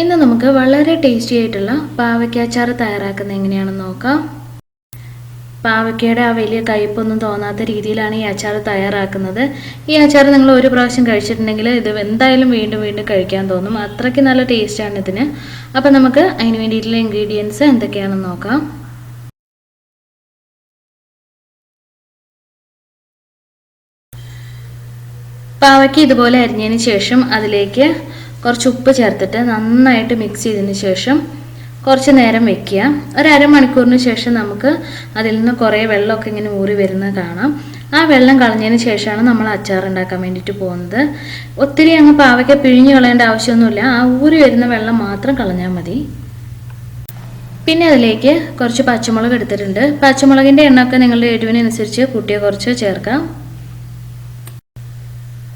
ഇന്ന് നമുക്ക് വളരെ ടേസ്റ്റി ആയിട്ടുള്ള പാവയ്ക്ക അച്ചാർ തയ്യാറാക്കുന്നത് എങ്ങനെയാണെന്ന് നോക്കാം. പാവയ്ക്കയുടെ ആ വലിയ കയ്പൊന്നും തോന്നാത്ത രീതിയിലാണ് ഈ അച്ചാർ തയ്യാറാക്കുന്നത്. ഈ അച്ചാർ നിങ്ങൾ ഒരു പ്രാവശ്യം കഴിച്ചിട്ടുണ്ടെങ്കിൽ ഇത് എന്തായാലും വീണ്ടും വീണ്ടും കഴിക്കാൻ തോന്നും. അത്രയ്ക്ക് നല്ല ടേസ്റ്റാണ് ഇതിന്. അപ്പം നമുക്ക് അതിന് വേണ്ടിയിട്ടുള്ള ഇൻഗ്രീഡിയൻസ് എന്തൊക്കെയാണെന്ന് നോക്കാം. പാവയ്ക്ക് ഇതുപോലെ അരിഞ്ഞതിന് ശേഷം അതിലേക്ക് കുറച്ച് ഉപ്പ് ചേർത്തിട്ട് നന്നായിട്ട് മിക്സ് ചെയ്തതിന് ശേഷം കുറച്ച് നേരം വെക്കുക. ഒരു അരമണിക്കൂറിന് ശേഷം നമുക്ക് അതിൽ നിന്ന് കുറേ വെള്ളമൊക്കെ ഇങ്ങനെ ഊറി വരുന്നത് കാണാം. ആ വെള്ളം കളഞ്ഞതിന് ശേഷമാണ് നമ്മൾ അച്ചാർ ഉണ്ടാക്കാൻ വേണ്ടിയിട്ട് പോകുന്നത്. ഒത്തിരി അങ്ങ് പാവയ്ക്ക പിഴിഞ്ഞു കളയേണ്ട ആവശ്യമൊന്നുമില്ല. ആ ഊറി വരുന്ന വെള്ളം മാത്രം കളഞ്ഞാൽ മതി. പിന്നെ അതിലേക്ക് കുറച്ച് പച്ചമുളക് എടുത്തിട്ടുണ്ട്. പച്ചമുളകിന്റെ എണ്ണമൊക്കെ നിങ്ങളുടെ എരിവിനനുസരിച്ച് കൂട്ടിയ കുറച്ച് ചേർക്കാം.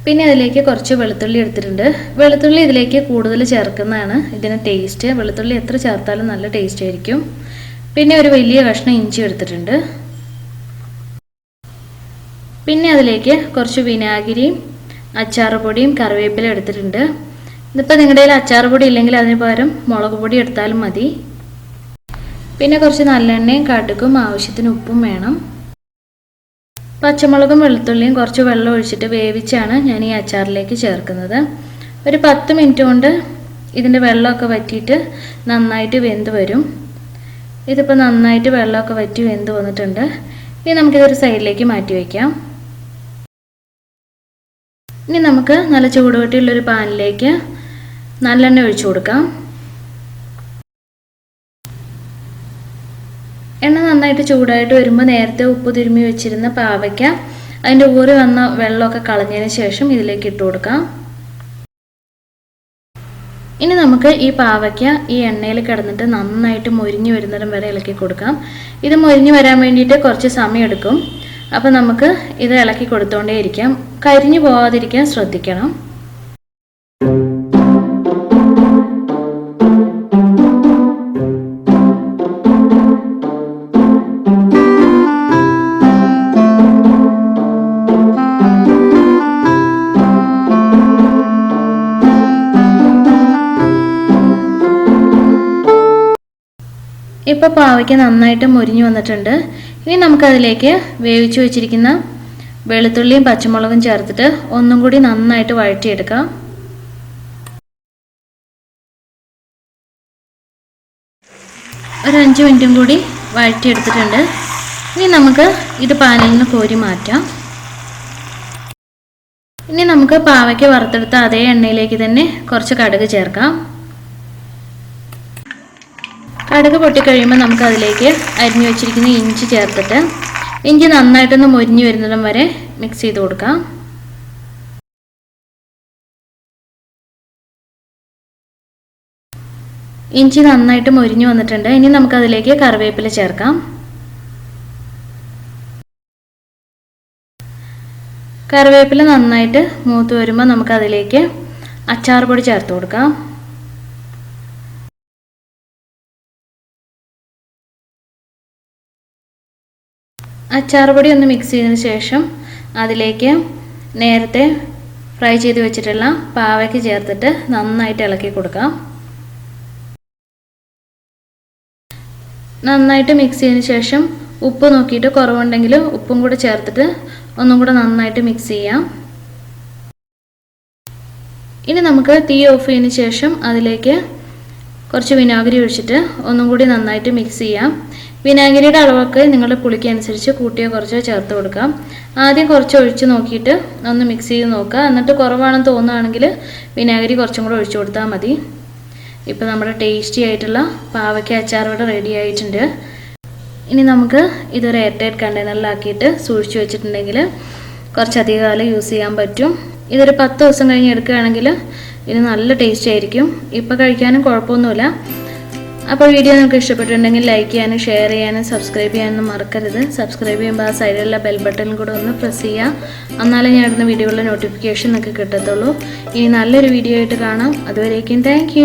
പിന്നെ അതിലേക്ക് കുറച്ച് വെളുത്തുള്ളി എടുത്തിട്ടുണ്ട്. വെളുത്തുള്ളി ഇതിലേക്ക് കൂടുതൽ ചേർക്കുന്നതാണ്. ഇതിന് ടേസ്റ്റ് വെളുത്തുള്ളി എത്ര ചേർത്താലും നല്ല ടേസ്റ്റ് ആയിരിക്കും. പിന്നെ ഒരു വലിയ കഷ്ണം ഇഞ്ചി എടുത്തിട്ടുണ്ട്. പിന്നെ അതിലേക്ക് കുറച്ച് വിനാഗിരിയും അച്ചാറ് പൊടിയും കറിവേപ്പില എടുത്തിട്ടുണ്ട്. ഇതിപ്പോൾ നിങ്ങളുടെ കയ്യിൽ അച്ചാറ് പൊടി ഇല്ലെങ്കിൽ അതിന് പകരം മുളക് പൊടി എടുത്താലും മതി. പിന്നെ കുറച്ച് നല്ലെണ്ണയും കടുകും ആവശ്യത്തിന് ഉപ്പും വേണം. പച്ചമുളകും വെളുത്തുള്ളിയും കുറച്ച് വെള്ളം ഒഴിച്ചിട്ട് വേവിച്ചാണ് ഞാൻ ഈ അച്ചാറിലേക്ക് ചേർക്കുന്നത്. ഒരു പത്ത് മിനിറ്റ് കൊണ്ട് ഇതിന്റെ വെള്ളമൊക്കെ വറ്റിയിട്ട് നന്നായിട്ട് വെന്ത് വരും. ഇതിപ്പോൾ നന്നായിട്ട് വെള്ളമൊക്കെ വറ്റി വെന്ത് വന്നിട്ടുണ്ട്. ഇനി നമുക്കിതൊരു സൈഡിലേക്ക് മാറ്റി വയ്ക്കാം. ഇനി നമുക്ക് നല്ല ചൂടുവട്ടിയുള്ളൊരു പാനിലേക്ക് നല്ലെണ്ണ ഒഴിച്ചു കൊടുക്കാം. നന്നായിട്ട് ചൂടായിട്ട് വരുമ്പോൾ നേരത്തെ ഉപ്പ് തിരുമ്മി വെച്ചിരുന്ന പാവയ്ക്ക അതിന്റെ ഊറി വന്ന വെള്ളമൊക്കെ കളഞ്ഞതിന് ശേഷം ഇതിലേക്ക് ഇട്ട് കൊടുക്കാം. ഇനി നമുക്ക് ഈ പാവയ്ക്ക ഈ എണ്ണയിൽ കിടന്നിട്ട് നന്നായിട്ട് മൊരിഞ്ഞു വരുന്നിടം വരെ ഇളക്കി കൊടുക്കാം. ഇത് മൊരിഞ്ഞു വരാൻ വേണ്ടിയിട്ട് കുറച്ച് സമയം എടുക്കും അപ്പോൾ നമുക്ക് ഇത് ഇളക്കി കൊടുത്തോണ്ടേ ഇരിക്കാം. കരിഞ്ഞു പോകാതിരിക്കാൻ ശ്രദ്ധിക്കണം. ഇപ്പോൾ പാവയ്ക്ക് നന്നായിട്ട് മുരിഞ്ഞു വന്നിട്ടുണ്ട്. ഇനി നമുക്കതിലേക്ക് വേവിച്ചു വെച്ചിരിക്കുന്ന വെളുത്തുള്ളിയും പച്ചമുളകും ചേർത്തിട്ട് ഒന്നും കൂടി നന്നായിട്ട് വഴറ്റിയെടുക്കാം. ഒരു അഞ്ച് മിനിറ്റും കൂടി വഴറ്റിയെടുത്തിട്ടുണ്ട്. ഇനി നമുക്ക് ഇത് പാനിൽ നിന്ന് കോരി മാറ്റാം. ഇനി നമുക്ക് പാവയ്ക്ക് വറുത്തെടുത്ത അതേ എണ്ണയിലേക്ക് തന്നെ കുറച്ച് കടുക് ചേർക്കാം. കടുക് പൊട്ടിക്കഴിയുമ്പോൾ നമുക്ക് അതിലേക്ക് അരിഞ്ഞു വെച്ചിരിക്കുന്ന ഇഞ്ചി ചേർത്തിട്ട് ഇഞ്ചി നന്നായിട്ടൊന്ന് മൊരിഞ്ഞു വരുന്നിടം വരെ മിക്സ് ചെയ്ത് കൊടുക്കാം. ഇഞ്ചി നന്നായിട്ട് മൊരിഞ്ഞു വന്നിട്ടുണ്ട്. ഇനി നമുക്ക് അതിലേക്ക് കറിവേപ്പില ചേർക്കാം. കറിവേപ്പില നന്നായിട്ട് മൂത്ത് വരുമ്പോൾ നമുക്ക് അതിലേക്ക് അച്ചാർ പൊടി ചേർത്ത് കൊടുക്കാം. അച്ചാർ പൊടി ഒന്ന് മിക്സ് ചെയ്തതിന് ശേഷം അതിലേക്ക് നേരത്തെ ഫ്രൈ ചെയ്ത് വെച്ചിട്ടുള്ള പാവയ്ക്ക് ചേർത്തിട്ട് നന്നായിട്ട് ഇളക്കി കൊടുക്കാം. നന്നായിട്ട് മിക്സ് ചെയ്തതിന് ശേഷം ഉപ്പ് നോക്കിയിട്ട് കുറവുണ്ടെങ്കിൽ ഉപ്പും കൂടെ ചേർത്തിട്ട് ഒന്നും കൂടെ നന്നായിട്ട് മിക്സ് ചെയ്യാം. ഇനി നമുക്ക് തീ ഓഫ് ചെയ്തതിന് ശേഷം അതിലേക്ക് കുറച്ച് വിനാഗിരി ഒഴിച്ചിട്ട് ഒന്നും കൂടി നന്നായിട്ട് മിക്സ് ചെയ്യാം. വിനാഗിരിയുടെ അളവൊക്കെ നിങ്ങളുടെ പുളിക്ക് അനുസരിച്ച് കൂട്ടിയോ കുറച്ചോ ചേർത്ത് കൊടുക്കാം. ആദ്യം കുറച്ച് ഒഴിച്ച് നോക്കിയിട്ട് ഒന്ന് മിക്സ് ചെയ്ത് നോക്കുക. എന്നിട്ട് കുറവാണെന്ന് തോന്നുകയാണെങ്കിൽ വിനാഗിരി കുറച്ചും കൂടെ ഒഴിച്ചു കൊടുത്താൽ മതി. ഇപ്പോൾ നമ്മുടെ ടേസ്റ്റി ആയിട്ടുള്ള പാവയ്ക്ക അച്ചാർ ഇവിടെ റെഡി ആയിട്ടുണ്ട്. ഇനി നമുക്ക് ഇതൊരു എയർ ടൈറ്റ് കണ്ടെയ്നറിലാക്കിയിട്ട് സൂക്ഷിച്ചു വെച്ചിട്ടുണ്ടെങ്കിൽ കുറച്ചധികം കാലം യൂസ് ചെയ്യാൻ പറ്റും. ഇതൊരു പത്ത് ദിവസം കഴിഞ്ഞ് എടുക്കുകയാണെങ്കിൽ ഇത് നല്ല ടേസ്റ്റ് ആയിരിക്കും. ഇപ്പോൾ കഴിക്കാനും കുഴപ്പമൊന്നുമില്ല. അപ്പോൾ വീഡിയോ നിങ്ങൾക്ക് ഇഷ്ടപ്പെട്ടിട്ടുണ്ടെങ്കിൽ ലൈക്ക് ചെയ്യാനും ഷെയർ ചെയ്യാനും സബ്സ്ക്രൈബ് ചെയ്യാനും മറക്കരുത്. സബ്സ്ക്രൈബ് ചെയ്യുമ്പോൾ ആ സൈഡിലുള്ള ബെൽ ബട്ടൺ കൂടെ ഒന്ന് പ്രസ് ചെയ്യുക. എന്നാലേ ഞാൻ ഇടുന്ന വീഡിയോകളുടെ നോട്ടിഫിക്കേഷൻ നിങ്ങൾക്ക് കിട്ടത്തുള്ളൂ. ഇനി നല്ലൊരു വീഡിയോ ആയിട്ട് കാണാം. അതുവരേക്കും താങ്ക്